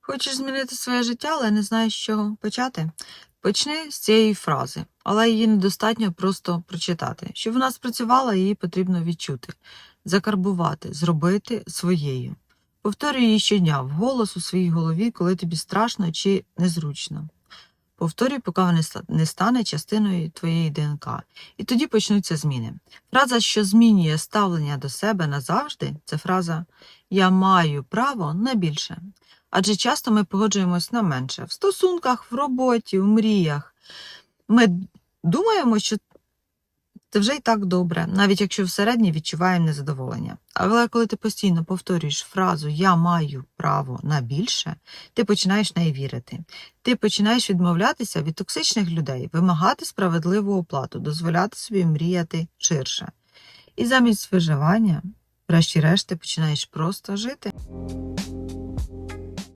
Хочеш змінити своє життя, але не знаєш, з чого почати? Почни з цієї фрази, але її недостатньо просто прочитати. Щоб вона спрацювала, її потрібно відчути, закарбувати, зробити своєю. Повторюй її щодня вголос у своїй голові, коли тобі страшно чи незручно. Повторюй, поки вона не стане частиною твоєї ДНК. І тоді почнуться зміни. Фраза, що змінює ставлення до себе назавжди, це фраза Я маю право на більше. Адже часто ми погоджуємось на менше в стосунках, в роботі, в мріях. Ми думаємо, що це вже і так добре, навіть якщо всередині відчуваємо незадоволення. Але коли ти постійно повторюєш фразу Я маю право на більше, ти починаєш неї вірити. Ти починаєш відмовлятися від токсичних людей, вимагати справедливу оплату, дозволяти собі мріяти ширше. І замість виживання, врешті-решт, ти починаєш просто жити.